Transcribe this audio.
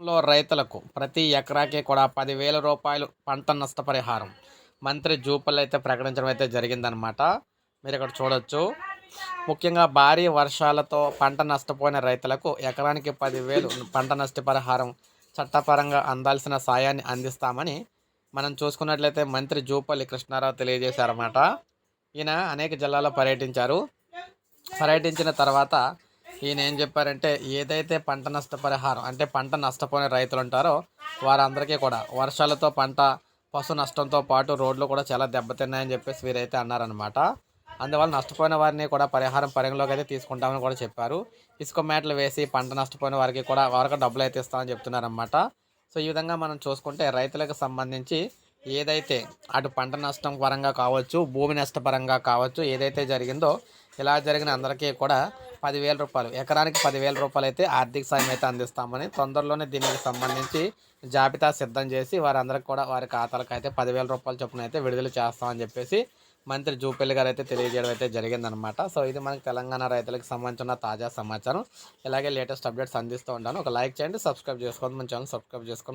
లో రైతులకు ప్రతి ఎకరాకి కూడా పదివేల రూపాయలు పంట నష్టపరిహారం. మంత్రి జూపల్లి అయితే ప్రకటించడం అయితే జరిగిందనమాట మీరు ఇక్కడ చూడొచ్చు. ముఖ్యంగా భారీ వర్షాలతో పంట నష్టపోయిన రైతులకు ఎకరానికి పదివేలు పంట నష్టపరిహారం చట్టపరంగా అందాల్సిన సాయాన్ని అందిస్తామని మనం చూసుకున్నట్లయితే మంత్రి జూపల్లి కృష్ణారావు తెలియజేశారన్నమాట. ఈయన అనేక జిల్లాల్లో పర్యటించారు. పర్యటించిన తర్వాత ఈయన ఏం చెప్పారంటే ఏదైతే పంట నష్టపరిహారం అంటే పంట నష్టపోయిన రైతులు ఉంటారో వారందరికీ కూడా వర్షాలతో పంట పశు నష్టంతో పాటు రోడ్లు కూడా చాలా దెబ్బతిన్నాయని చెప్పేసి వీరైతే అన్నారనమాట అందువల్ల నష్టపోయిన వారిని కూడా పరిహారం పరిగణలోకి అయితే తీసుకుంటామని కూడా చెప్పారు. ఇసుక మేటలు వేసి పంట నష్టపోయిన వారికి కూడా వారికి డబ్బులు అయితే ఇస్తామని చెప్తున్నారనమాట సో ఈ విధంగా మనం చూసుకుంటే రైతులకు సంబంధించి ఏదైతే అటు పంట నష్టం పరంగా కావచ్చు భూమి నష్టపరంగా కావచ్చు ఏదైతే జరిగిందో ఇలా జరిగిన అందరికీ కూడా పదివేల రూపాయలు. ఎకరానికి పదివేల రూపాయలు అయితే ఆర్థిక సాయం అయితే అందిస్తామని తొందరలోనే దీనికి సంబంధించి జాబితా సిద్ధం చేసి వారందరికి కూడా వారి ఖాతాలకు అయితే పదివేల రూపాయల చొప్పున అయితే విడుదల చేస్తామని చెప్పేసి మంత్రి జూపల్లి గారు అయితే తెలియజేయడం అయితే జరిగిందనమాట సో ఇది మనకి తెలంగాణ రైతులకు సంబంధించిన తాజా సమాచారం. ఇలాగే లేటెస్ట్ అప్డేట్స్ అందిస్తూ ఉంటాను ఒక లైక్ చేయండి సబ్స్క్రైబ్ చేసుకోండి. మన ఛానల్ సబ్స్క్రైబ్ చేసుకోండి.